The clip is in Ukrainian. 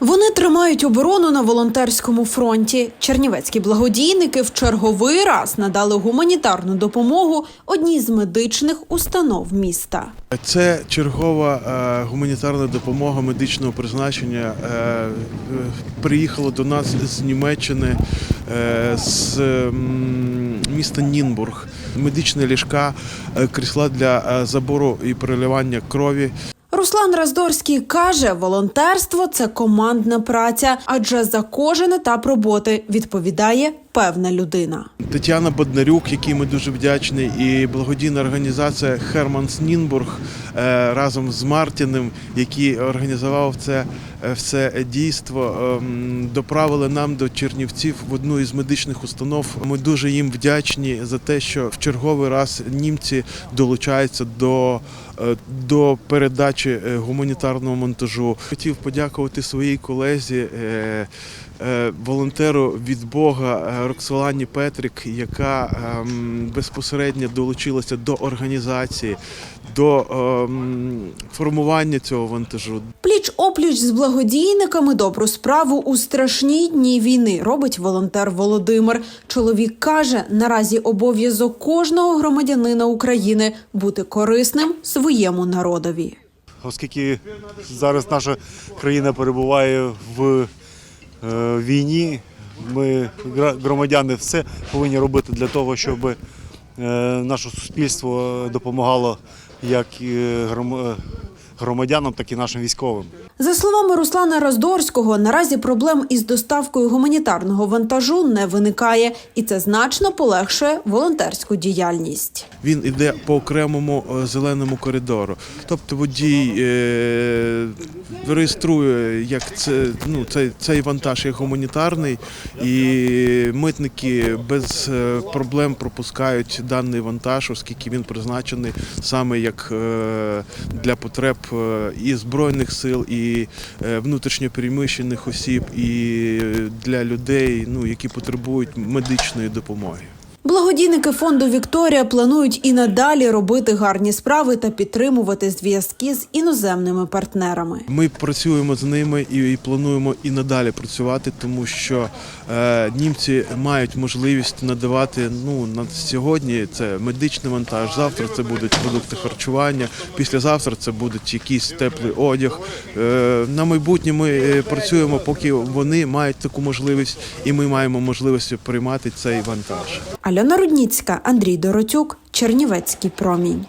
Вони тримають оборону на волонтерському фронті. Чернівецькі благодійники в черговий раз надали гуманітарну допомогу одній з медичних установ міста. Це чергова е, гуманітарна допомога медичного призначення. Е, е, приїхала до нас з Німеччини, з міста Нінбург. Медичні ліжка, е, крісла для забору і переливання крові. Руслан Раздорський каже, волонтерство це командна праця, адже за кожен етап роботи відповідає певна людина. Тетяна Боднарюк, якій ми дуже вдячні, і благодійна організація Херманс Нінбург е, разом з Мартіним, який організував це е, все дійство, ем, доправили нам до Чернівців в одну із медичних установ. Ми дуже їм вдячні за те, що в черговий раз німці долучаються до, е, до передачі е, гуманітарного монтажу. Хотів подякувати своїй колезі. Е, волонтеру від Бога е, Роксолані Петрик, яка ем, безпосередньо долучилася до організації, до ем, формування цього вантажу. Пліч опліч з благодійниками добру справу у страшні дні війни робить волонтер Володимир. Чоловік каже, наразі обов'язок кожного громадянина України бути корисним своєму народові. оскільки зараз наша країна перебуває в війні, ми, громадяни, все повинні робити для того, щоб е, наше суспільство допомагало як е, громадянам, так і нашим військовим. За словами Руслана Роздорського, наразі проблем із доставкою гуманітарного вантажу не виникає, і це значно полегшує волонтерську діяльність. Він іде по окремому е, зеленому коридору. Тобто водій е, реєструє, як це ну цей, цей вантаж є гуманітарний, і митники без е, проблем пропускають даний вантаж, оскільки він призначений саме як е, для потреб і збройних сил, і е, внутрішньопереміщених осіб, і для людей, ну які потребують медичної допомоги. Благодійники фонду Вікторія планують і надалі робити гарні справи та підтримувати зв'язки з іноземними партнерами. Ми працюємо з ними і, плануємо і надалі працювати, тому що е, німці мають можливість надавати ну на сьогодні це медичний вантаж. Завтра це будуть продукти харчування. Післязавтра це будуть якийсь теплий одяг. Е, на майбутнє ми е, працюємо, поки вони мають таку можливість, і ми маємо можливість приймати цей вантаж. Альона Рудніцька, Андрій Доротюк, Чернівецький промінь.